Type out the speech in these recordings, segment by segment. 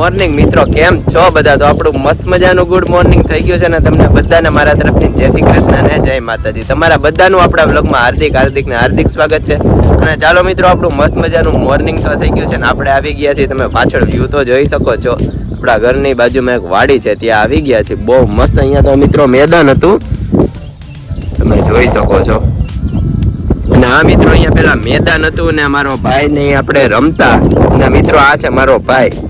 Morning મિત્રો. કેમ છો બધા? તો આપણું મસ્ત મજાનું ગુડ મોર્નિંગ થઈ ગયું છે ને તમને બધાને મારા તરફથી. જય શ્રી કૃષ્ણ અને જય માતાજી. તમારા બધાનું આપણા બ્લોગમાં હાર્દિક હાર્દિક ને હાર્દિક સ્વાગત છે. અને ચાલો મિત્રો, આપણું મસ્ત મજાનું મોર્નિંગ તો થઈ ગયું છે ને આપણે આવી ગયા છીએ. તમે પાછળ વ્યૂ તો જોઈ શકો છો. આપણા ઘરની બાજુમાં એક વાડી છે, ત્યાં આવી ગયા છે બહુ મસ્ત. અહીંયા તો મિત્રો મેદાન હતું. તમે જોઈ શકો છો. અને આ મિત્રો, અહીંયા પેલા મેદાન હતું ને અમારો ભાઈ ને આપણે રમતા. અને મિત્રો, આ છે મારો ભાઈ.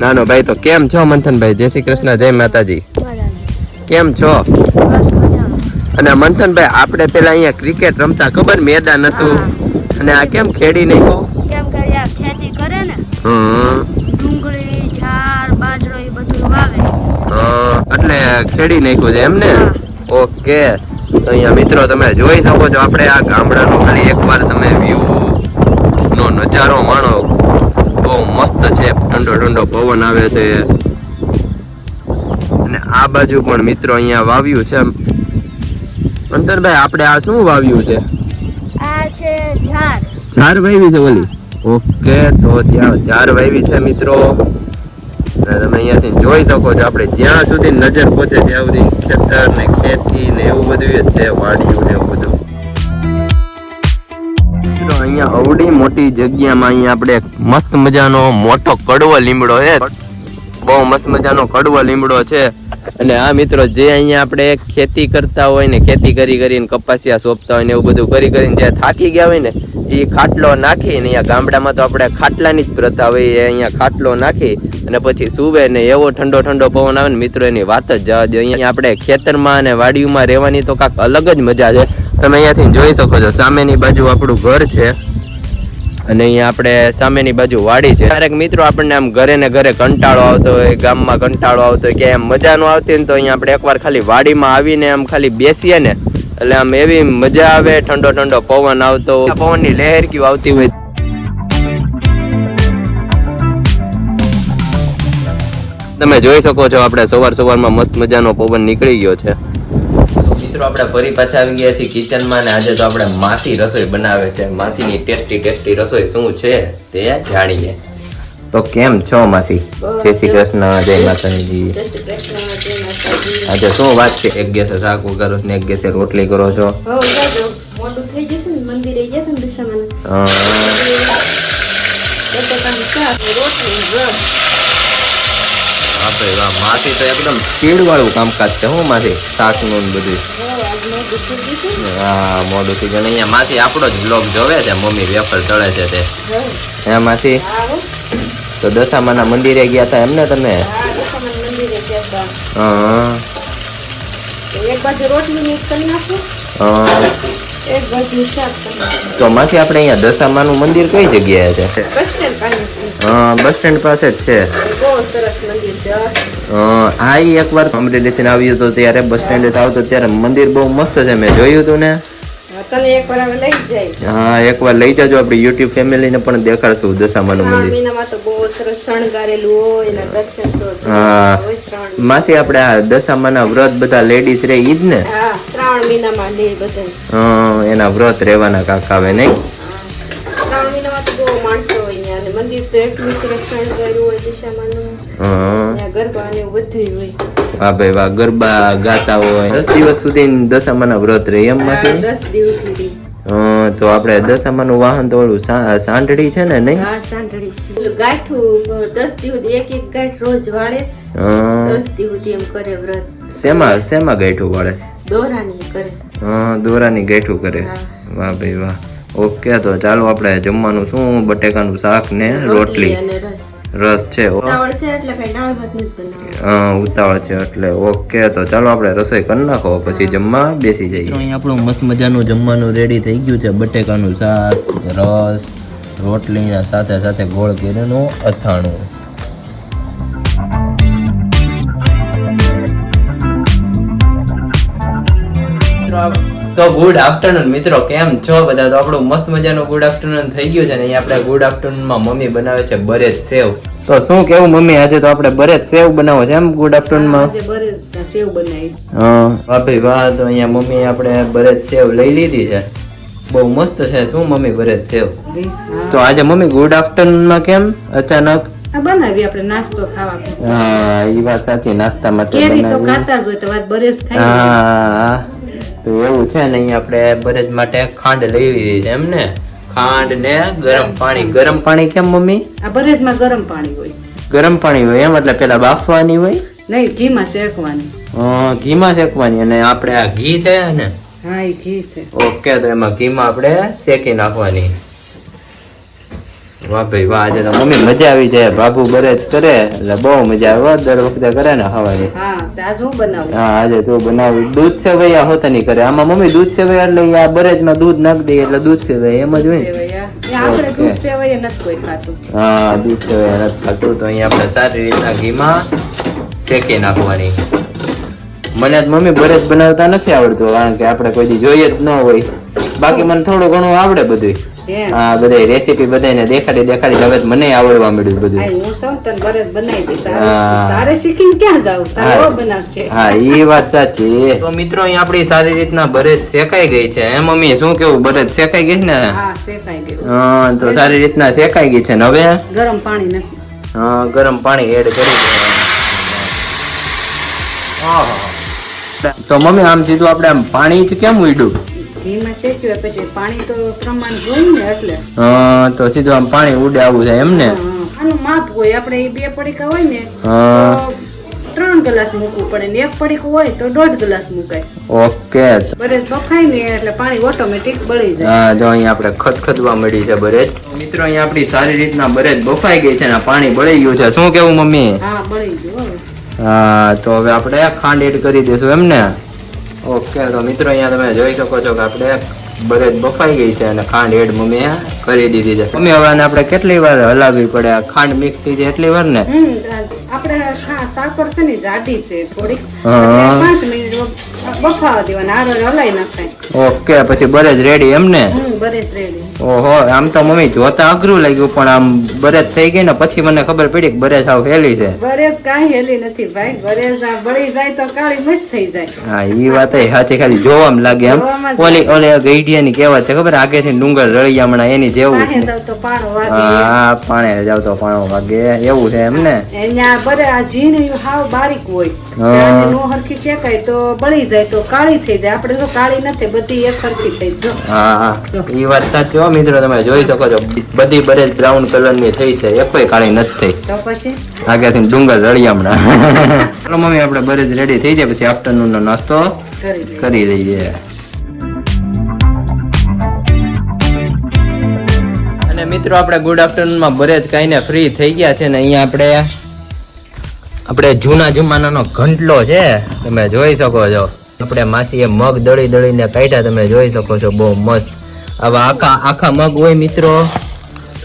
નાનો ભાઈ તો કેમ છો મંથનભાઈ? જય શ્રી કૃષ્ણ જય માતાજી. કેમ છો? અને મંથનભાઈ આપણે પેલા અહીંયા ક્રિકેટ રમતા ખબર? મેદાન હતું. અને આ કેમ ખેડી નાખ્યું? કેમ કે આ ખેતી કરે ને હમ. ડુંગળી ઝાડ બાજરો એ બધું વાવે. એટલે ખેડી નાખ્યું છે એમ ને? ઓકે. તો અહીંયા મિત્રો તમે જોઈ શકો છો આપણે આ ગામડાનો ખાલી એકવાર તમે વ્યૂ નો નજારો માણો. બહુ મસ્ત છે. ઠંડો ઠંડો પવન આવે છે. અને આ બાજુ પણ મિત્રો અહીંયા વાવ્યું છે. અંતરભાઈ આપણે આ શું વાવ્યું છે? આ છે ઝાડ. ચાર વાવી છે ઓલી? ઓકે તો ત્યાં ચાર વાવી છે મિત્રો. તમે અહીંયાથી જોઈ શકો છો આપણે જ્યાં સુધી નજર પહોંચે ત્યાં સુધી ખેતર ને ખેતી ને એવું બધું જ છે વાડીયું ને એવું બધું. અહીંયા અવડી મોટી જગ્યામાં અહીંયા આપણે મસ્ત મજાનો મોટો કડવો લીમડો છે. બહુ મસ્ત મજાનો કડવો લીમડો છે. અને આ મિત્રો જે અહીંયા આપણે ખેતી કરતા હોય ને, ખેતી કરી કરીને કપાસિયા સોંપતા હોય ને એવું બધું કરી કરીને જે થાકી ગયા હોય ને એ ખાટલો નાખી ને અહીંયા ગામડામાં તો આપણે ખાટલાની જ પ્રથા હોય, એ અહીંયા ખાટલો નાખી અને પછી સુવે ને એવો ઠંડો ઠંડો પવન આવે ને મિત્રો એની વાત જ જવા દો અહીંયા આપણે ખેતરમાં અને વાડીઓમાં રહેવાની તો કાંઈક અલગ જ મજા છે. તમે અહીંયાથી જોઈ શકો છો, સામેની બાજુ આપણું ઘર છે અને અહીંયા આપણે સામેની બાજુ વાડી છે. ક્યારેક મિત્રો આપણને આમ ઘરે ને ઘરે કંટાળો આવતો હોય, ગામમાં કંટાળો આવતો હોય કે એમ મજા ન આવતી ને તો અહીંયા આપણે એકવાર ખાલી વાડીમાં આવીને આમ ખાલી બેસીએ ને એટલે આમ એવી મજા આવે, ઠંડો ઠંડો પવન આવતો. પવનની લહેર કેવું આવતી હોય. તમે જોઈ શકો છો, આપણે સવાર સવારમાં મસ્ત મજાનો પવન નીકળી ગયો છે. મિત્રો, આપણે ફરી પાછા આવી ગયા છીએ કિચનમાં ને આજે તો આપણે માસી રસોઈ બનાવે છે. માસીની ટેસ્ટી ટેસ્ટી રસોઈ શું છે તે જાણીએ. તો કેમ છો માસી? જય શ્રી કૃષ્ણ જય માતાજી. આજે શું વાત છે? એક ગેસે શાક વઘારો ને એક ગેસે રોટલી કરો છો? શાક માસી તો એકદમ સ્પીડ વાળું કામકાજ છે હું માસી શાકનું ને બધું. હો મોડું થઈ ગયું અહીંયા માસી આપણો જ બ્લોગ જોવે છે મમ્મી વેફર ચડે છે તે. હો. માસી? તો દશામાના મંદિરે ગયા હતા એમને તમે? હા તો. એક બાજુ રોટલી મિક્સ કરી નાખું હા. તો માસી આપણે અહીંયા દશામાનું મંદિર કઈ જગ્યાએ છે? બસ સ્ટેન્ડ પાસે હા બસ સ્ટેન્ડ પાસે જ છે. એક વાર અમરેલી થી હા ઈ એકવાર અમરેલીથી આવ્યું હતું ત્યારે બસ સ્ટેન્ડે આવતો ત્યારે મંદિર બહુ મસ્ત છે. મેં જોયું હતું ને. હા, એકવાર લઈ જજો. આપણે યુટ્યુબ ફેમિલીને પણ દેખાડશું દશામાનું મંદિર. હા. માસી આપણે આ દશામાના વ્રત બધા લેડીઝ રે ઈ જ ને હા એના વ્રત રહેવાના કાકા આવે નહીં? મંદિર તો એટલું હોય દિશામાંનું હા. ભાઈ વાહ ગરબા ગાતા હોય. દસ દિવસ સુધી દશામાના વ્રત રહે એમ માસી? દસ દિવસ સુધી. તો આપણે દશામાનું વાહન તો ઓલું સાંઢળી છે ને નહીં? હા સાંઠળી છે. ગાંઠું દસ દિવસ એક એક ગાંઠ રોજ વાળે. દસ દિવસ એમ કરે વ્રત. શેમાં શેમાં ગાંઠું વાળે? દોરાની કરે. દોરાની ગાંઠું કરે. વાહ ભાઈ વાહ. ઓકે તો ચાલો આપણે જમવાનું શું બટેકાનું શાક ને રોટલી. અને રસ. રસ છે ઉતાવળ છે એટલે કઈ દાળ ભાત નથી બનાવવા અ, ઉતાવળ છે એટલે ઓકે તો ચાલો આપણે રસોઈ કરી નાખો પછી જમવા બેસી જઈએ. અહીં આપણું મસ્ત મજાનું જમવાનું રેડી થઈ ગયું છે. બટેકાનું શાક રસ રોટલીના સાથે સાથે ગોળ કેરીનું અથાણું. તો ગુડ આફ્ટરનૂન મિત્રો કેમ છો બધા? તો આપણું મસ્ત મજાનું ગુડ આફ્ટરનૂન થઈ ગયું છે ને અહીંયા આપણે ગુડ આફ્ટરનૂનમાં મમ્મી બનાવે છે બરેજ સેવ. તો શું કેવું મમ્મી આજે તો આપણે બરેજ સેવ બનાવો છે એમ ગુડ આફ્ટરનૂનમાં સેવ બનાવી. હા ભાભી ભાઈ વાહ તો અહીંયા મમ્મી આપણે બરેજ સેવ લઈ લીધી છે. બહુ મસ્ત છે શું મમ્મી બરેજ સેવ? તો આજે મમ્મી ગુડ આફ્ટરનૂનમાં કેમ અચાનક? બનાવી આપણે નાસ્તો ખાવા. હા એ વાત સાચી નાસ્તા માટે કેરી તો ખાતા જ હોય તો વાત બરેજ ખાઈ હા તો એવું છે ને અહીંયા આપણે બરજ માટે ખાંડ લઈ લીધી છે એમ ને? ખાંડ ને ગરમ પાણી. ગરમ પાણી કેમ મમ્મી? આ બરેજમાં ગરમ પાણી હોય. ગરમ પાણી હોય એમ? એટલે પેલા બાફવાની હોય? નહીં ઘીમાં શેકવાની. અ, ઘીમાં શેકવાની. અને આપણે આ ઘી છે ને? હા એ ઘી છે. ઓકે તો એમાં ઘીમાં આપણે શેકી નાખવાની. વાહ ભાઈ વાહ આજે તો મમ્મી મજા આવી જાય. બાબુ બરેજ કરે એટલે બહુ મજા આવે. દર વખતે કરે ને ખાવાની હા આજ તું બનાવી. દૂધ છે સેવૈયા હોતા નહીં કરે. આમાં મમ્મી દૂધ છે ભાઈ એટલે આ બરે જ બરેજમાં દૂધ નાખ દઈએ એટલે દૂધ છે ભાઈ એમ જ હોય હા. દૂધ છે નથી ખાતું. તો અહીંયા આપણે સારી રીતના ઘીમાં શેકી નાખવાની. મને મમ્મી બરેજ બનાવતા નથી આવડતું કારણ કે આપણે કોઈ દી જોઈએ જ ન હોય. બાકી મને થોડું ઘણું આવડે બધું હા બધી રેસીપી બધાને દેખાડી દેખાડી હવે મને આવડવા મળ્યું બધું. હું સમતન બરત બનાવી તારે શીખીને ક્યાં જાવ? તારે બનાવશે. હા ઈ વાત સાચી. તો મિત્રો અહીં આપણી સારી રીતના બરત શેકાઈ ગઈ છે. એમ મમ્મી શું કેવું? બરત શેકાઈ ગઈ ને? હા શેકાઈ ગઈ. હા તો સારી રીતના શેકાઈ ગઈ છે ને હવે? ગરમ પાણી નથી હા, ગરમ પાણી એડ કરી. આહા. તો મમ્મી આમ સીધું આપણે આમ પાણી જ કેમ ઉડ્યું? ઘીમાં શેક્યું પછી પાણી તો પ્રમાણ જોઈ ને એટલે. હા, તો સીધું આમ પાણી ઉડે આવું છે એમ ને? આનું માપ હોય આપણે એ બે પડીકા હોય ને ત્રણ ગ્લાસ મૂકવું પડે ને એક પડીકું હોય તો દોઢ ગ્લાસ મુકાય. ઓકે. બરેજ બફાય ને એટલે પાણી ઓટોમેટિક બળી જાય. હા જો અહીંયા આપણે ખતખતવા મળી છે બરેજ મિત્રો અહીંયા આપણી સારી રીતના બરેજ બફાઈ ગઈ છે ને પાણી બળી ગયું છે. શું કેવું મમ્મી? હા બળી ગયું હવે. હા તો હવે આપણે ખાંડ એડ કરી દઈશું એમ ને? ઓકે તો મિત્રો અહીંયા તમે જોઈ શકો છો કે આપણે બરેજ બફાઈ ગઈ છે અને ખાંડ એડ મમ્મીએ કરી દીધી છે. મમ્મી હવે આપણે કેટલી વાર હલાવવી પડે? આ ખાંડ મિક્સ થઈ જાય એટલી વાર ને? આપણે સાકર છે ને જાડી છે થોડીક. પાંચ મિનિટ બફાવા દેવાના આરો હલાઈ નાખાય. ઓકે પછી બરેજ રેડી એમ ને બરેજ રેડી ઓહો આમ તો મમ્મી જોતા અઘરું લાગ્યું પણ આમ બરેજ થઈ ગઈ ને પછી મને ખબર પડી કે બરેજ સાવ હેલી છે. બરેજ કાંઈ હેલી નથી ભાઈ બરેજ આ બળી જાય તો કાળી મસ્ત થઈ જાય. હા ઈ વાત એ સાચી ખાલી જોવામાં લાગે એમ. ઓલી જ ઓલી ગઈડિયા ગઈડિયાની કહેવત છે ખબર? આગે થી ડુંગર રળિયામણા એની જેવું હા પાણે જાવ તો પાણો વાગે. એવું છે એમ ને? અહીંયા બરે આ ઝીણ હાવ બારીક હોય. હા. નો હરખી શેકાય તો બળી જાય. તો કાળી થઈ જાય. આપણે તો કાળી નથી બધી એક સરખી થઈ જો. હા હા. ઈ વાત સાચી હો મિત્રો. તમે જોઈ શકો છો બધી બરેજ બ્રાઉન કલરની થઈ છે. એકોય કાળી નથી થઈ. તો પછી? આગળથી ડુંગર રળિયામણા ચાલો મમ્મી આપણે બરેજ રેડી થઈ જાય. પછી આફ્ટરનૂન નો નાસ્તો કરી લઈએ. અને મિત્રો આપણે ગુડ આફ્ટરનૂનમાં બરેજ ખાઈને ફ્રી થઈ ગયા છે ને અહીંયા આપણે આપણે જૂના જમાનાનો ઘંટલો છે. તમે જોઈ શકો છો. આપણે માસીએ મગ દળી દળીને કાઢ્યા, તમે જોઈ શકો છો, બહુ મસ્ત. હવે આખા આખા મગ હોય મિત્રો.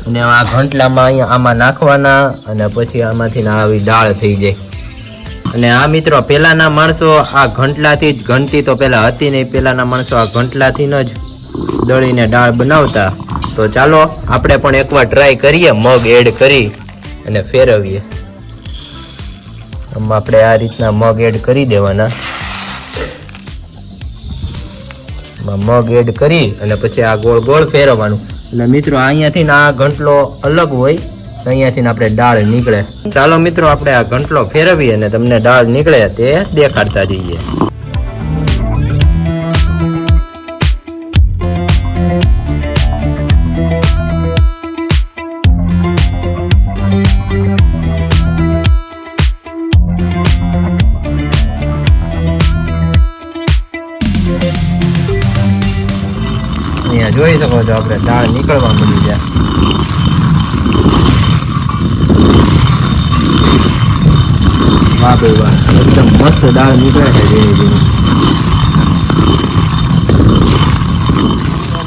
અને આ ઘંટલામાં અહીંયા આમાં નાખવાના અને પછી આમાંથી આવી દાળ થઈ જાય. અને આ મિત્રો પેલાના માણસો આ ઘંટલાથી જ ઘંટી તો પહેલાં હતી નહીં પહેલાંના માણસો આ ઘંટલાથી જ દળીને દાળ બનાવતા. તો ચાલો, આપણે પણ એકવાર ટ્રાય કરીએ, મગ એડ કરી અને ફેરવીએ. આમ આપણે આ રીતના મગ એડ કરી દેવાના. મગ એડ કરી અને પછી આ ગોળ ગોળ ફેરવવાનું. એટલે મિત્રો અહીંયાથી આ ઘંટલો અલગ હોય અહીંયાથી આપણે દાળ નીકળે. ચાલો મિત્રો, આપણે આ ઘંટલો ફેરવીએ અને તમને દાળ નીકળે તે દેખાડતા જઈએ. નીકળવા મળી વાહ એકદમ મસ્ત દાળ નીકળે છે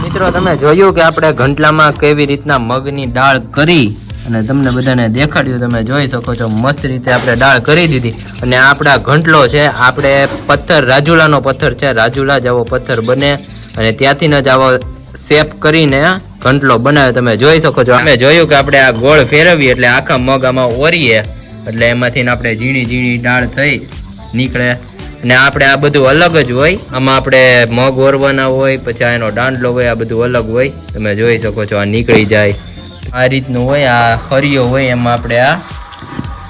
મિત્રો, તમે જોયું કે આપણે ઘંટલામાં કેવી રીતના મગની દાળ કરી? અને તમને બધાને દેખાડ્યું, તમે જોઈ શકો છો, મસ્ત રીતે આપણે દાળ કરી દીધી. અને આપણા ઘંટલો છે, આપણે પથ્થર, રાજુલાનો પથ્થર છે, રાજુલા જેવો પથ્થર બને. અને ત્યાંથી જ આવો શેપ કરીને ઘંટલો બનાવ્યો, તમે જોઈ શકો છો. અમે જોયું કે આપણે આ ગોળ ફેરવીએ એટલે આખા મગ આમાં ઓરીએ. એટલે એમાંથી આપણે ઝીણી ઝીણી દાળ થઈ નીકળે. અને આપણે આ બધું અલગ જ હોય. આમાં આપણે મગ ઓરવાના હોય, પછી એનો દાંડલો હોય, આ બધું અલગ હોય. તમે જોઈ શકો છો, આ નીકળી જાય. આ રીતનું હોય, આ હરિયો હોય, એમાં આપણે આ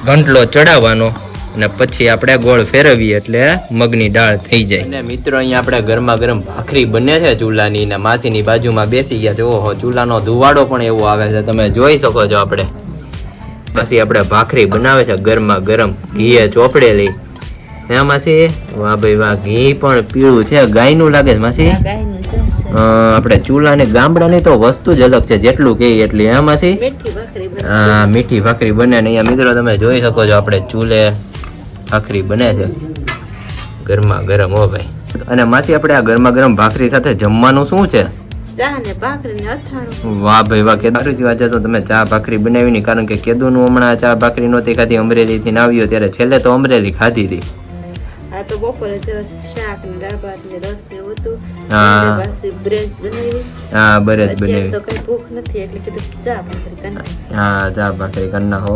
ગંટલો ચડાવવાનો. અને પછી આપણે ગોળ ફેરવીએ એટલે મગની દાળ થઈ જાય. અને મિત્રો અહીંયા આપણે ગરમા ગરમ ભાખરી બને છે ચૂલાની ને માસીની બાજુમાં બેસી ગયા છે. ઓહો ચૂલાનો ધુવાડો પણ એવો આવે છે. તમે જોઈ શકો છો આપણે. પછી આપણે ભાખરી બનાવે છે ગરમા ગરમ ઘીએ ચોપડેલી. હે માસી? વાહ ભાઈ વાહ ઘી પણ પીળું છે. ગાયનું લાગે છે માસી? આપણે ચૂલા ને ગામડાની તો વસ્તુ જ અલગ છે જેટલું કહીએ એટલી. એમાંથી માસી? મીઠી ભાખરી બને. આ મીઠી ભાખરી બને ને અહીંયા મિત્રો તમે જોઈ શકો છો આપણે ચૂલે ભાખરી બને છે. ગરમા ગરમ હો ભાઈ. અને માસી આપણે આ ગરમા ગરમ ભાખરી સાથે જમવાનું શું છે? વાહ ભાઈ વાહ. કેદારું આજે તો તમે ચા ભાખરી બનાવી ની કારણ કે કેદુનું હમણાં ચા ભાખરી નહોતી ખાધી અમરેલી થી આવ્યો ત્યારે છેલ્લે તો અમરેલી ખાધી હતી. તો બપોરે જો શાક ને દાળ ભાત ને રસ ને એવું હતું હા. પાછી બ્રેડ બનાવી હા બરે જ અત્યારે બનાવી તો કઈ ભૂખ નથી એટલે કીધું ચા ભાખરી કરી. હા ચા ભાખરી કરી નાખો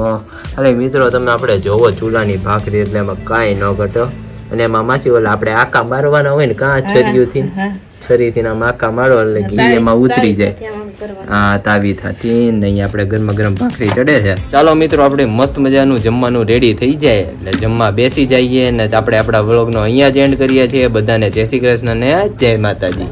અરે મિત્રો તમે આપણે જોવો ચૂલાની ભાખરી એટલે એમાં કાંઈ ન ઘટો અને એમાં માસી ઓલા આપણે આકા મારવાના હોય ને કાં છરીઓથી હા. છરીથી આમ આકા મારો એટલે ઘી એમાં ઉતરી જાય. હા તાવી થતી ને અહીંયા આપણે ગરમા ગરમ ભાખરી ચડે છે. ચાલો મિત્રો આપણે મસ્ત મજાનું જમવાનું રેડી થઈ જાય. એટલે જમવા બેસી જઈએ ને આપણે આપણા વ્લોગનો અહીંયા જ એન્ડ કરીએ છીએ. બધાને જય શ્રી કૃષ્ણ ને જય માતાજી.